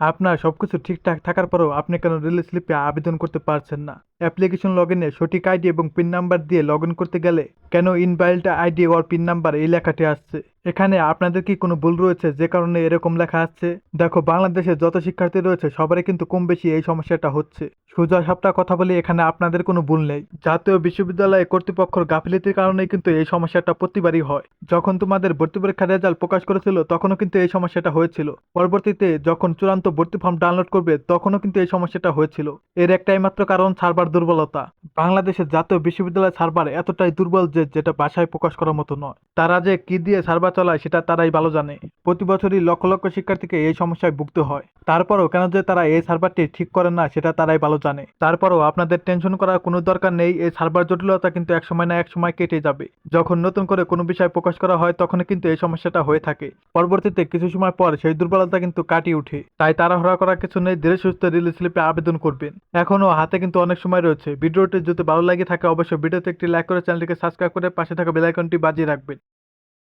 আপনার সব কিছু ঠিকঠাক থাকার পরেও আপনি কেন রিলিজ স্লিপে আবেদন করতে পারছেন না? অ্যাপ্লিকেশন লগ ইনে সঠিক আইডি এবং পিন নাম্বার দিয়ে লগ করতে গেলে কেন invalid ID or PIN number এই লেখাটি আসছে? এখানে আপনাদের কি কোনো ভুল রয়েছে? যে কারণে এরকম লেখা আসছে দেখো, বাংলাদেশে যত শিক্ষার্থী রয়েছে, সবারই কিন্তু কম বেশি এই সমস্যাটা হচ্ছে। সোজা সাপটা কথা বলি, এখানে আপনাদের কোনো ভুল নেই। জাতীয় বিশ্ববিদ্যালয় কর্তৃপক্ষের গাফিলতির কারণে কিন্তু এই সমস্যাটা প্রতিবারই হয়। যখন তোমাদের ভর্তি পরীক্ষার রেজাল্ট প্রকাশ করেছিল, তখনও কিন্তু এই সমস্যাটা হয়েছিল। পরবর্তীতে যখন চূড়ান্ত ভর্তি ফর্ম ডাউনলোড করবে, তখনও কিন্তু এই সমস্যাটা হয়েছিল। এর একটাই মাত্র কারণ সার্ভার দুর্বলতা। বাংলাদেশের জাতীয় বিশ্ববিদ্যালয় সার্ভার এতটাই দুর্বল যে যেটা ভাষায় প্রকাশ করার মতো নয়। তারা যে কি দিয়ে সার্ভার চালায় সেটা তারাই ভালো জানে। প্রতি বছরই লক্ষ লক্ষ শিক্ষার্থীকে এই সমস্যায় ভুগতে হয়। তারপরও কেন যে তারা এই সার্ভারটি ঠিক করে না সেটা তারাই ভালো জানে। তারপরও আপনাদের টেনশন করার কোনো দরকার নেই, এই সার্ভার জটিলতা কিন্তু এক সময় না এক সময় কেটে যাবে। যখন নতুন করে কোনো বিষয় প্রকাশ করা হয় তখন কিন্তু এই সমস্যাটা হয়ে থাকে। পরবর্তীতে কিছু সময় পর সেই দুর্বলতা কিন্তু কাটিয়ে উঠে তাই তাড়াহুড়া করার কিছু নেই, ধীরে সুস্থ রিলিজ স্লিপে আবেদন করবেন। এখনও হাতে কিন্তু অনেক সময় রয়েছে। ভিডিওটি যদি ভালো লাগে থাকে অবশ্যই ভিডিওতে একটি লাইক করে চ্যানেলটিকে সাবস্ক্রাইব করে পাশে থাকা বেল আইকনটি বাজিয়ে রাখবেন।